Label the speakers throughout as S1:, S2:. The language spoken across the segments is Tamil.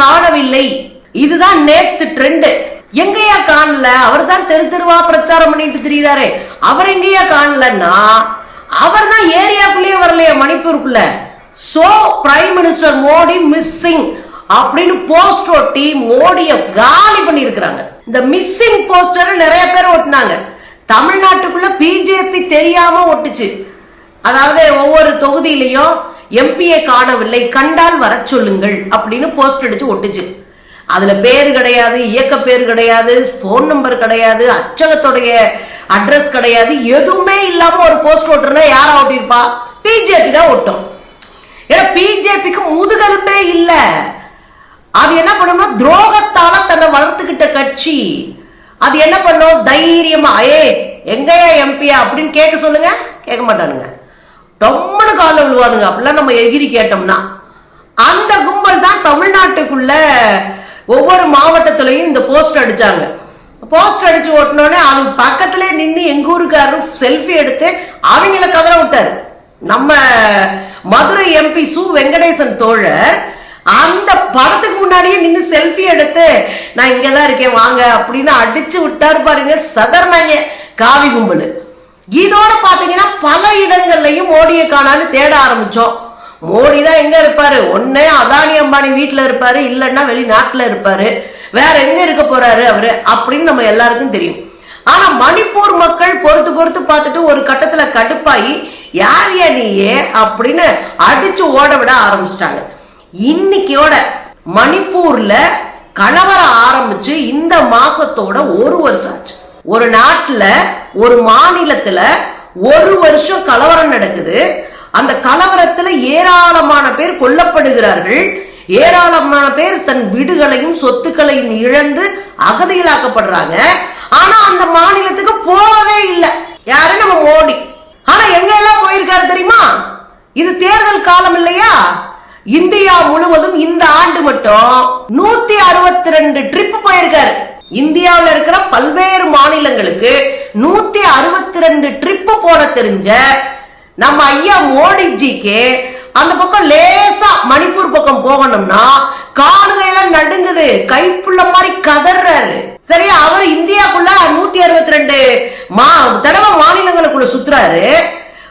S1: காணவில்லை. இதுதான் நேத்து ட்ரெண்ட் எங்கேயா காணல? அவர் தான் தெரு தெருவா பிரச்சாரம் பண்ணிட்டு திரியிறாரு. அவர் எங்கேயா காணலன்னா அவர் தான் ஏரியாக்குள்ளேயே வரலையே மணிப்பூருக்குள்ள. So prime minister Modi missing அப்படின்னு போஸ்ட் ஒட்டி மோடிய காலி பண்ணியிருக்கிறாங்க. இந்த மிஸ்ஸிங் போஸ்டர் நிறைய பேர் ஒட்டினாங்க. தமிழ்நாட்டுக்குள்ள பிஜேபி தெரியாம ஒட்டுச்சு. அதாவது ஒவ்வொரு தொகுதியிலையும் எம்பியை காணவில்லை கண்டால் வர சொல்லுங்கள் அப்படின்னு போஸ்ட் அடிச்சு ஒட்டுச்சு. அதுல பேர் கிடையாது இயக்க பேர் கிடையாது ஃபோன் நம்பர் கிடையாது அச்சகத்துடைய அட்ரஸ் கிடையாது எதுவுமே இல்லாம ஒரு போஸ்ட் ஓட்டுறனா யாரா ஓட்டியிருப்பா பிஜேபி தான் ஓட்டும் ஏன்னா பிஜேபிக்கு முதுகெலும்பே இல்ல. அது என்ன பண்ணணும்னா துரோகத்தால தன்னை வளர்த்துக்கிட்ட கட்சி. அது என்ன பண்ணும்? தைரியமா ஏ எங்கயா எம்பியா அப்படின்னு கேட்க சொல்லுங்க கேட்க மாட்டானுங்க. டொம்மனு காலில் விழுவானுங்க. அப்படிலாம் நம்ம எகிரி கேட்டோம்னா. அந்த கும்பல் தான் தமிழ்நாட்டுக்குள்ள ஒவ்வொரு மாவட்டத்திலையும் இந்த போஸ்ட் அடிச்சாங்க. போஸ்ட் அடிச்சு ஓட்டினோடனே அது பக்கத்துல நின்று எங்க ஊருக்காரரும் செல்ஃபி எடுத்து அவங்கள கதற விட்டாரு. நம்ம மதுரை எம்பி சு வெங்கடேசன் தோழர் அந்த படத்துக்கு முன்னாடியே நின்று செல்ஃபி எடுத்து நான் இங்கே தான் இருக்கேன் வாங்க அப்படின்னு அடிச்சு விட்டாரு பாருங்க சதர்னாங்க காவி கும்பல். இதோட பாத்தீங்கன்னா பல இடங்கள்லையும் மோடியை காணான்னு தேட ஆரம்பிச்சோம். மோடி தான் எங்க இருப்பாரு? ஒன்னே அதானி அம்பானி வீட்டுல இருப்பாரு இல்லைன்னா வெளிநாட்டுல இருப்பாரு. வேற எங்க இருக்க போறாரு அவரு அப்படின்னு நம்ம எல்லாருக்கும் தெரியும். ஆனா மணிப்பூர் மக்கள் பொறுத்து பொறுத்து பார்த்துட்டு ஒரு கட்டத்துல கடுப்பாயி யார் யா நீயே? அப்படின்னு அடிச்சு ஓட விட ஆரம்பிச்சிட்டாங்க. இன்னைக்கோட மணிப்பூர்ல கலவரம் ஆரம்பிச்சு இந்த மாசத்தோட ஒரு வருஷம் ஆச்சு. ஒரு நாட்டுல ஒரு மாநிலத்துல ஒரு வருஷம் கலவரம் நடக்குது. அந்த கலவரத்துல ஏராளமான பேர் கொல்லப்படுகிறார்கள். ஏராளமான பேர் தன் வீடுகளையும் சொத்துக்களையும் இழந்து அகதிகளாக்கப்படுறாங்க. ஆனா அந்த மாநிலத்துக்கு போகவே இல்லை. யாரு? நம்ம மோடி. ஆனா எங்க எல்லாம் போயிருக்காரு தெரியுமா? இது தேர்தல் காலம் இல்லையா? இந்தியா முழுவதும் இந்த ஆண்டு மட்டும் நூத்தி அறுபத்தி ரெண்டு ட்ரிப் போயிருக்காரு. இந்தியாவில் இருக்கிற பல்வேறு மாநிலங்களுக்கு நூத்தி அறுபத்தி ரெண்டு ட்ரிப்பு போட தெரிஞ்ச நம்ம ஐயா மோடிஜிக்கு அந்த பக்கம் லேசா மணிப்பூர் பக்கம் போகணும்னா காலுகையெல்லாம் நடுங்குது கைப்புள்ள மாதிரி கதறாரு சரியா? அவர் இந்தியாக்குள்ள நூத்தி அறுபத்தி ரெண்டு மா தடவை மாநிலங்களுக்குள்ள சுத்துறாரு.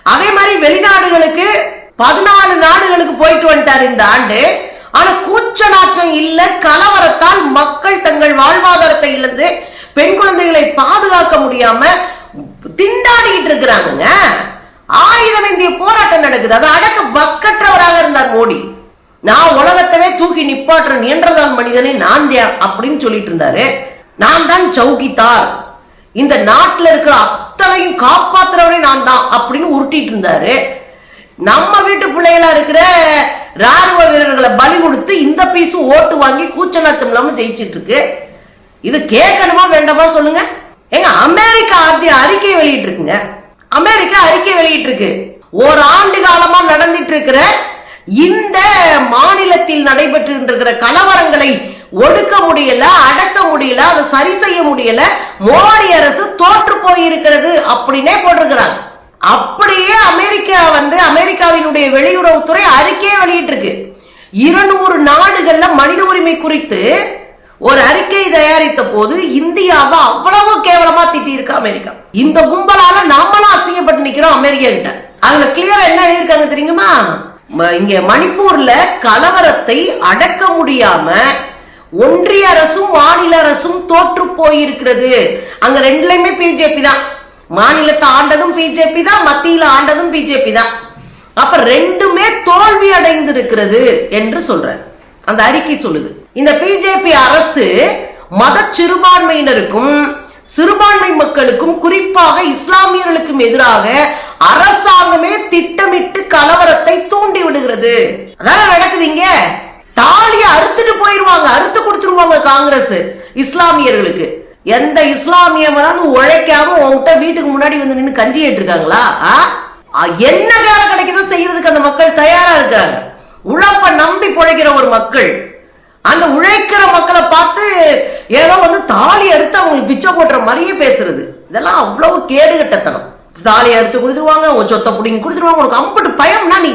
S1: அதே மாதிரி வெளிநாடுகளுக்கு பதினாலு நாடுகளுக்கு போயிட்டு வந்துட்டாரு இந்த ஆண்டு. ஆனா கூச்ச நாச்சம் இல்ல கலவரத்தால் மக்கள் தங்கள் வாழ்வாதாரத்தை இழந்து பெண் குழந்தைகளை பாதுகாக்க முடியாம திண்டாடிக்கிட்டு இருக்கிறாங்க ஆயுதம் இந்திய போராட்டம் நடக்குது. அதை அடக்க பக்கற்றவராக இருந்தார் மோடி. நான் உலகத்தவே தூக்கி நிப்பாற்ற நின்றதான் மனிதனை நான் அப்படின்னு சொல்லிட்டு இருந்தாரு. நான் தான் சௌகித்தார் இந்த நாட்டில் இருக்கிற அத்தனையும் காப்பாத்துறவனே நான் தான் அப்படின்னு உருட்டிட்டு இருந்தாரு. நம்ம வீட்டு பிள்ளைகளா இருக்கிற ராணுவ வீரர்களை பலி கொடுத்து இந்த பீஸும் ஓட்டு வாங்கி கூச்சலாச்சம் இல்லாம ஜெயிச்சிட்டு இருக்கு இது கேட்கணுமா வேண்டாமா சொல்லுங்க. எங்க அமெரிக்கா ஆத்திய அறிக்கை வெளியிட்டு இருக்குங்க அமெரிக்கா அறிக்கை வெளியிட்டு இருக்கு ஒரு ஆண்டு காலமா நடந்துட்டு இருக்கிற இந்த மாநிலத்தில் நடைபெற்று இருக்கிற கலவரங்களை ஒடுக்க முடியல அடக்க முடியல அதை சரி செய்ய முடியல மோடி அரசு தோற்று போயிருக்கிறது அப்படின்னே போட்டிருக்கிறாங்க அப்படியே அமெரிக்கா வந்து அமெரிக்காவினுடைய வெளியுறவுத்துறை அறிக்கையை வெளியிட்டிருக்கு. இருநூறு நாடுகள்ல மனித உரிமை குறித்து ஒரு அறிக்கை தயாரித்த போது இந்தியாவை அவ்வளவு கேவலமா திட்டியிருக்கு அமெரிக்கா. இந்த கும்பலால நாமளும் அசிங்கப்பட்டு நிக்கிறோம் அமெரிக்கா கிட்ட அதுல கிளியரா என்ன எழுதியிருக்காங்க தெரியுமா? ம- இங்க மணிப்பூர்ல கலவரத்தை அடக்க முடியாம ஒன்றிய அரசும் மாநில அரசும் தோற்று போயிருக்கிறது. அங்க ரெண்டுலயுமே பிஜேபி தான். மாநிலத்தை ஆண்டதும் பிஜேபி தான் மத்தியில ஆண்டதும் பிஜேபி தான். அப்ப ரெண்டுமே தோல்வி அடைந்து இருக்கிறது என்று சொல்ற அந்த அறிக்கை சொல்லுது. இந்த பிஜேபி அரசு மத சிறுபான்மையினருக்கும் சிறுபான்மை மக்களுக்கும் குறிப்பாக இஸ்லாமியர்களுக்கும் எதிராக அரசாங்கமே திட்டமிட்டு கலவரத்தை தூண்டி விடுகிறது. அதான் நடக்குது இங்க? தாலியை அறுத்துட்டு போயிருவாங்க அறுத்து கொடுத்துருவாங்க காங்கிரஸ் இஸ்லாமியர்களுக்கு. எந்த இஸ்லாமியவராவது உழைக்காம உன்கிட்ட வீட்டுக்கு முன்னாடி வந்து நின்று கஞ்சி ஏற்றிருக்காங்களா? ஆ? என்ன வேலை கிடைக்குதோ செய்யறதுக்கு அந்த மக்கள் தயாரா இருக்காங்க. உழைப்ப நம்பி பிழைக்கிற ஒரு மக்கள். அந்த உழைக்கிற மக்களை பார்த்து ஏதோ வந்து தாலி அறுத்து அவங்களுக்கு பிச்சை போட்டுற மாதிரியே பேசுறது. இதெல்லாம் அவ்வளவு கேடுகட்டத்தனம். தாலி அறுத்து கொடுத்துருவாங்க உன் சொத்தை பிடிங்கி கொடுத்துருவாங்க உனக்கு அம்பட்டு பயம்னா நீ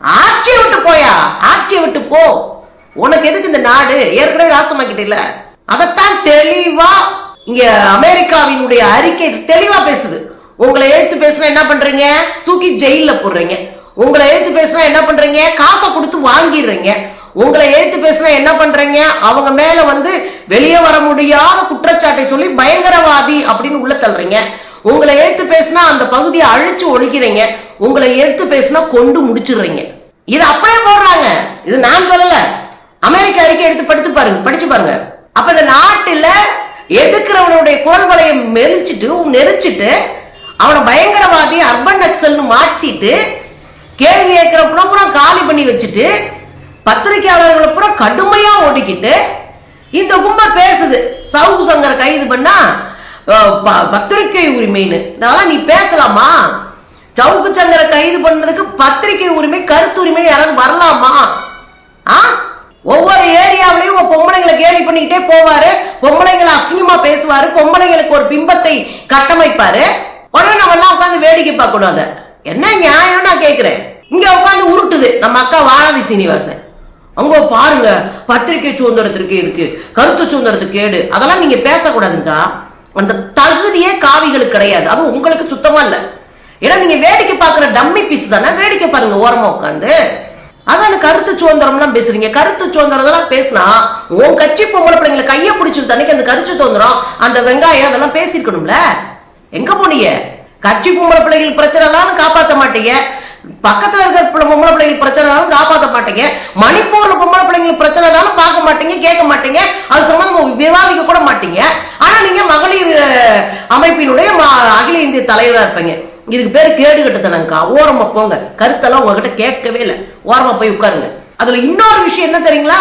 S1: ஆட்சியை விட்டு போயா? ஆட்சியை விட்டு போ. உனக்கு எதுக்கு இந்த நாடு? ஏற்கனவே நாசமாக்கிட்டே அதைத்தான் தெளிவா இங்க அமெரிக்காவினுடைய அறிக்கை தெளிவா பேசுது. உங்களை எழுத்து பேசுனா என்ன பண்றீங்க? தூக்கி ஜெயில போடுறீங்க. உங்களை எழுத்து பேசுனா என்ன பண்றீங்க? காசை கொடுத்து வாங்கிடுறீங்க. உங்களை எழுத்து பேசுனா என்ன பண்றீங்க? அவங்க மேல வந்து வெளியே வர முடியாத குற்றச்சாட்டை சொல்லி பயங்கரவாதி அப்படின்னு உள்ள தள்ளுறீங்க. உங்களை எழுத்து பேசுனா அந்த பகுதியை அழிச்சு ஒழிக்கிறீங்க. உங்களை எழுத்து பேசுனா கொண்டு முடிச்சிடுறீங்க. இது அப்படியே போடுறாங்க. இது நான் சொல்லல. அமெரிக்க அறிக்கை எடுத்து படித்து பாருங்க. படிச்சு பாருங்க. அப்ப இந்த நாட்டுல எதுக்குறவனுடைய குரல் வலையை மெரிச்சிட்டு நெரிச்சிட்டு அவனை பயங்கரவாதி அர்பன் நக்சல்னு மாட்டிட்டு கேள்வி கேட்கிற புறம் காலி பண்ணி வச்சுட்டு பத்திரிகையாளர்களை பூரா கடுமையா ஓடிக்கிட்டு இந்த கும்பல் பேசுது. சவுகு சங்கர் கைது பண்ணா ப- பத்திரிகை உரிமைன்னு. நான் நீ பேசலாமா? சவுக்கு சங்கரை கைது பண்ணதுக்கு பத்திரிகை உரிமை கருத்து உரிமை யாராவது வரலாமா? ஆ? ஒவ்வொரு ஏரியாவிலையும் ஒரு பொம்பளைங்களை கேலி பண்ணிக்கிட்டே போவாரு. பொம்பளைங்களை அசிங்கமா பேசுவாரு. பொம்பளைங்களுக்கு ஒரு பிம்பத்தை கட்டமைப்பாரு. உடனே நம்ம எல்லாம் உட்காந்து வேடிக்கை பார்க்கக்கூடாது என்ன நியாயம் நான் கேட்கிறேன். இங்க உட்காந்து உருட்டுது. நம்ம அக்கா வானதி சீனிவாசன். அவங்க பாருங்க பத்திரிகை சுதந்திரத்திற்கு இருக்கு கருத்து சுதந்திரத்துக்கு கேடு. அதெல்லாம் நீங்க பேசக்கூடாதுங்கக்கா அந்த தகுதியே காவிகளுக்கு கிடையாது. அது உங்களுக்கு சுத்தமா இல்லை. ஏன்னா நீங்க வேடிக்கை பார்க்குற டம்மி பீஸ் தானே? வேடிக்கை பாருங்க ஓரமா உட்காந்து அதான் அந்த கருத்து சுதந்திரம்லாம் பேசுறீங்க. கருத்து சுதந்திரம் பேசினா உன் கட்சி பொம்பளை பிள்ளைங்களை கையை பிடிச்சிருந்த அன்னைக்கு அந்த கருத்து சுதந்திரம் அந்த வெங்காயம் அதெல்லாம் பேசியிருக்கணும்ல? எங்க போனீங்க? கட்சி பொம்பளை பிள்ளைகள் பிரச்சனைலாம் காப்பாற்ற மாட்டீங்க. பக்கத்துல இருக்கிற பொம்பளை பிள்ளைகள் பிரச்சனைனாலும் காப்பாற்ற மாட்டீங்க. மணிப்பூர்ல பொம்பளை பிள்ளைங்களுக்கு பிரச்சனைனாலும் பார்க்க மாட்டீங்க கேட்க மாட்டீங்க. அது சம்மந்தம் விவாதிக்க கூட மாட்டீங்க. ஆனா நீங்க மகளிர் அமைப்பினுடைய ம- அகில இந்திய தலைவரா இருப்பீங்க. இதுக்கு பேர் கேடு கட்டுத்தனங்கக்கா ஓரமா போங்க. கருத்தெல்லாம் உங்ககிட்ட கேட்கவே இல்லை. ஓரமா போய் உட்காருங்க. அதுல இன்னொரு விஷயம் என்ன தெரியுங்களா?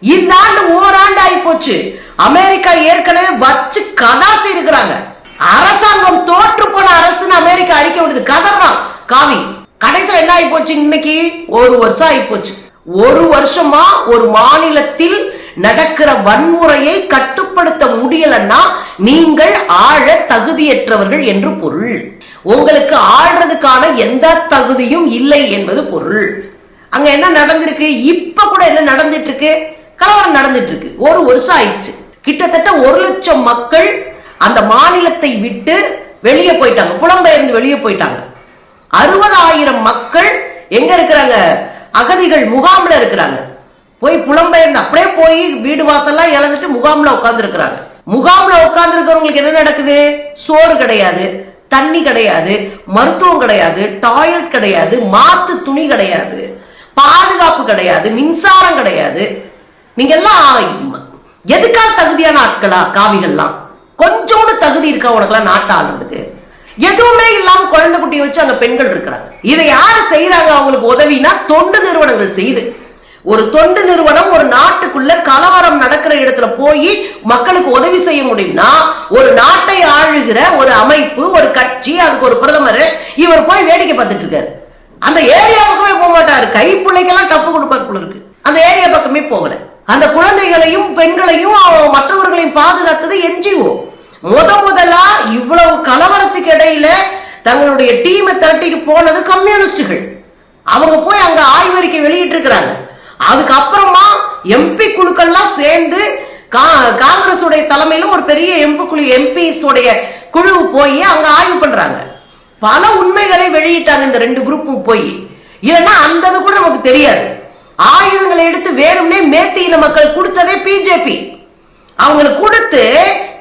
S1: இந்த ஆண்டு ஓராண்டு ஆகி போச்சு. அமெரிக்கா ஏற்கனவே வச்சு கதா இருக்கிறாங்க அரசாங்கம் தோற்று போன அரசுன்னு அமெரிக்கா அறிக்கை விடுது. கதறான் காவி கடைசியில் என்ன ஆகி போச்சு இன்னைக்கு? ஒரு வருஷம் ஆகி போச்சு. ஒரு வருஷமா ஒரு மாநிலத்தில் நடக்கிற வன்முறையை கட்டுப்படுத்த முடியலன்னா நீங்கள் ஆழ தகுதியற்றவர்கள் என்று பொருள். உங்களுக்கு ஆள்றதுக்கான எந்த தகுதியும் இல்லை என்பது பொருள். அங்க என்ன நடந்திருக்கு? இப்ப கூட என்ன நடந்துட்டு இருக்கு கலவரம் நடந்துட்டு இருக்கு ஒரு வருஷம் ஆயிடுச்சு. கிட்டத்தட்ட ஒரு லட்சம் மக்கள் அந்த மாநிலத்தை விட்டு வெளியே போயிட்டாங்க. புலம்பெயர்ந்து வெளியே போயிட்டாங்க. அறுபதாயிரம் மக்கள் எங்க இருக்கிறாங்க? அகதிகள் முகாம்ல இருக்கிறாங்க. போய் புலம்பெயர்ந்து அப்படியே போய் வீடு வாசல்லாம் இழந்துட்டு முகாம்ல உட்கார்ந்து முகாமில் முகாம்ல என்ன நடக்குது? சோறு கிடையாது தண்ணி கிடையாது மருத்துவம் கிடையாது டாய்லெட் கிடையாது மாத்து துணி கிடையாது பாதுகாப்பு கிடையாது மின்சாரம் கிடையாது. நீங்க எல்லாம் எதுக்காக தகுதியான ஆட்களா காவிகள்லாம்? கொஞ்சோண்டு தகுதி இருக்கா உனக்கெல்லாம் நாட்டை ஆளுறதுக்கு? எதுவுமே இல்லாம குழந்தை குட்டியை வச்சு அங்க பெண்கள் இருக்கிறாங்க. இதை யாரு செய்யறாங்க அவங்களுக்கு உதவினா தொண்டு நிறுவனங்கள் செய்யுது. ஒரு தொண்டு நிறுவனம் ஒரு நாட்டுக்குள்ள கலவரம் நடக்கிற இடத்துல போய் மக்களுக்கு உதவி செய்ய முடியும்னா ஒரு நாட்டை ஆளுகிற ஒரு அமைப்பு ஒரு கட்சி அதுக்கு ஒரு பிரதமர் இவர் போய் வேடிக்கை பார்த்துட்டு இருக்காரு. அந்த ஏரியாவுக்கு போய் போக மாட்டாரு. கைப்பிள்ளைக்கெல்லாம் டஃப் கொடுப்பார் போல இருக்கு. அந்த ஏரியா பக்கமே போகல. அந்த குழந்தைகளையும் பெண்களையும் மற்றவர்களையும் பாதுகாத்தது என்ஜிஓ. முத முதலா இவ்வளவு கலவரத்துக்கு இடையில தங்களுடைய டீமை திரட்டிட்டு போனது கம்யூனிஸ்டுகள் அவங்க போய் அங்க ஆய்வறிக்கை வெளியிட்டு இருக்கிறாங்க அதுக்கப்புறமா எம்பி குழுக்கள்லாம் சேர்ந்து கா- காங்கிரஸ் உடைய தலைமையில ஒரு பெரிய எம்பி குழு எம்பிஸ் உடைய குழு போய் அங்க ஆய்வு பண்றாங்க. பல உண்மைகளை வெளியிட்டாங்க இந்த ரெண்டு குரூப்பும் போய். இல்லைன்னா அந்த இது கூட நமக்கு தெரியாது. ஆயுதங்களை எடுத்து வேணும்னே மேத்தியின மக்கள் கொடுத்ததே பிஜேபி. அவங்களுக்கு கொடுத்து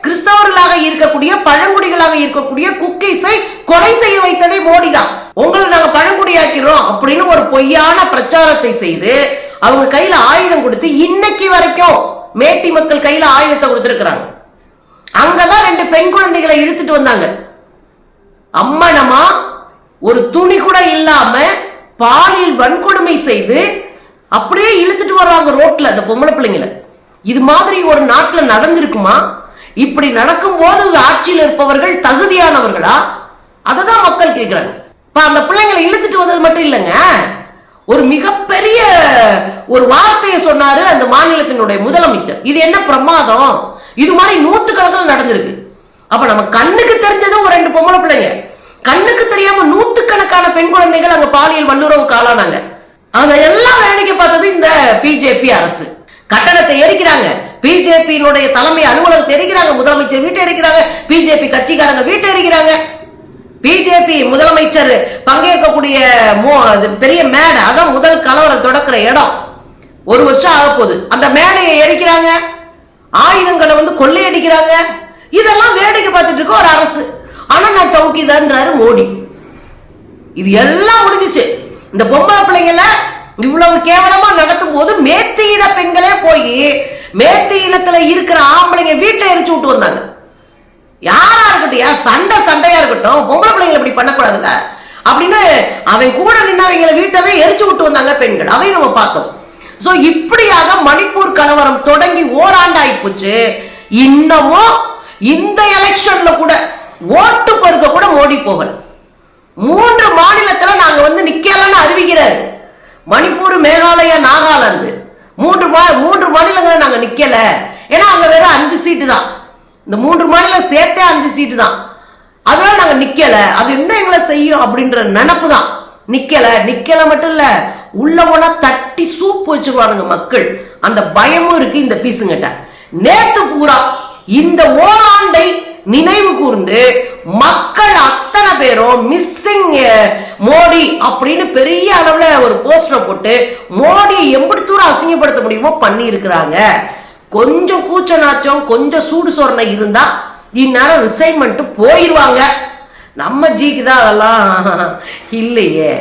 S1: கிறிஸ்தவர்களாக இருக்கக்கூடிய பழங்குடிகளாக இருக்கக்கூடிய குக்கீஸை கொலை செய்ய வைத்ததே மோடி தான் உங்களை நாங்க பழங்குடியாக்கிறோம் அப்படின்னு ஒரு பொய்யான பிரச்சாரத்தை செய்து அவங்க கையில ஆயுதம் கொடுத்து இன்னைக்கு வரைக்கும் மேட்டி மக்கள் கையில ஆயுதத்தை கொடுத்துருக்குறாங்க. அங்கதான் ரெண்டு பெண் குழந்தைகளை இழுத்துட்டு வந்தாங்க. அம்மனமா ஒரு துணி கூட இல்லாம பாலியல் வன்கொடுமை செய்து அப்படியே இழுத்துட்டு வர்றாங்க ரோட்ல அந்த பொம்பளை பிள்ளைங்களை. இது மாதிரி ஒரு நாட்டில் நடந்திருக்குமா? இப்படி நடக்கும் போது ஆட்சியில் இருப்பவர்கள் தகுதியானவர்களா? அதை தான் மக்கள் கேட்கிறாங்க இப்ப அந்த பிள்ளைங்களை இழுத்துட்டு வந்தது மட்டும் இல்லைங்க. ஒரு மிகப்பெரிய ஒரு வார்த்தையை சொன்னாரு அந்த மாநிலத்தினுடைய முதலமைச்சர். இது என்ன பிரமாதம்? இது மாதிரி நூத்துக்கணக்கில் நடந்திருக்கு. அப்ப நம்ம கண்ணுக்கு தெரிஞ்சதும் ஒரு ரெண்டு பொம்பளை பிள்ளைங்க. கண்ணுக்கு தெரியாம நூத்துக்கணக்கான பெண் குழந்தைகள் அங்க பாலியல் வல்லுறவுக்கு ஆளானாங்க. எல்லாம் வேடிக்கை பார்த்தது இந்த பிஜேபி அரசு. கட்டணத்தை எரிக்கிறாங்க பிஜேபியினுடைய தலைமை அலுவலகத்தை எரிக்கிறாங்க முதலமைச்சர் வீட்டை எரிக்கிறாங்க பிஜேபி கட்சிக்காரங்க வீட்டை எரிக்கிறாங்க பிஜேபி முதலமைச்சர் பங்கேற்கக்கூடிய அது பெரிய மேடை அதான் முதல் கலவரம் தொடக்கிற இடம். ஒரு வருஷம் ஆக போகுது. அந்த மேடையை எரிக்கிறாங்க. ஆயுதங்களை வந்து கொள்ளையடிக்கிறாங்க. இதெல்லாம் வேடிக்கை பார்த்துட்டு இருக்க ஒரு அரசு. ஆனா நான் சவுக்கிதான்றாரு மோடி. இது எல்லாம் முடிஞ்சிச்சு. இந்த பொம்பளை பிள்ளைங்கள இவ்வளவு கேவலமா நடத்தும் போது மேத்து இன பெண்களே போய் மேத்தி இனத்துல இருக்கிற ஆம்பளைங்க வீட்டை எரிச்சு விட்டு வந்தாங்க. யாரா இருக்கட்டும் யார் சண்டை சண்டையா இருக்கட்டும் பொம்பளை பிள்ளைங்களை இப்படி பண்ணக்கூடாதுல்ல? அப்படின்னு அவன் கூட நின்னவங்களை வீட்டவே எரிச்சு விட்டு வந்தாங்க பெண்கள். அதையும் நம்ம பார்த்தோம். ஸோ இப்படியாக மணிப்பூர் கலவரம் தொடங்கி ஓராண்டாகி போச்சு. இன்னமும் இந்த எலெக்ஷன்ல கூட ஓட்டு பெருக்க கூட மோடி போகல. மூன்று மாநிலத்துல நாங்க வந்து நிக்கலன்னு அறிவிக்கிறாரு. மணிப்பூர் மேகாலயா நாகாலாந்து. மூன்று மா மூன்று மாநிலங்களை நாங்க நிக்கல. ஏன்னா அங்க வெறும் அஞ்சு சீட்டு தான். இந்த மூன்று மாநிலம் சேர்த்தே அஞ்சு சீட்டு தான். அதனால நாங்கள் நிற்கலை அது இன்னும் எங்களை செய்யும் அப்படின்ற நினப்பு தான். நிற்கலை நிற்கலை மட்டும் இல்லை உள்ள போனா தட்டி சூப் வச்சிருவானுங்க மக்கள். அந்த பயமும் இருக்கு இந்த பீசுங்கிட்ட நேத்து பூரா இந்த ஓராண்டை நினைவு கூர்ந்து மக்கள் அத்தனை பேரும் மிஸ்ஸிங் மோடி அப்படின்னு பெரிய அளவுல ஒரு போஸ்டரை போட்டு மோடியை எப்படி தூரம் அசிங்கப்படுத்த முடியுமோ பண்ணி இருக்கிறாங்க கொஞ்சம் கூச்ச நாச்சம் கொஞ்சம் சூடு சொரணை இருந்தா இந்நேரம் ரிசைன்மெண்ட்டு போயிடுவாங்க நம்ம ஜிக்கு தான் அதெல்லாம் இல்லையே.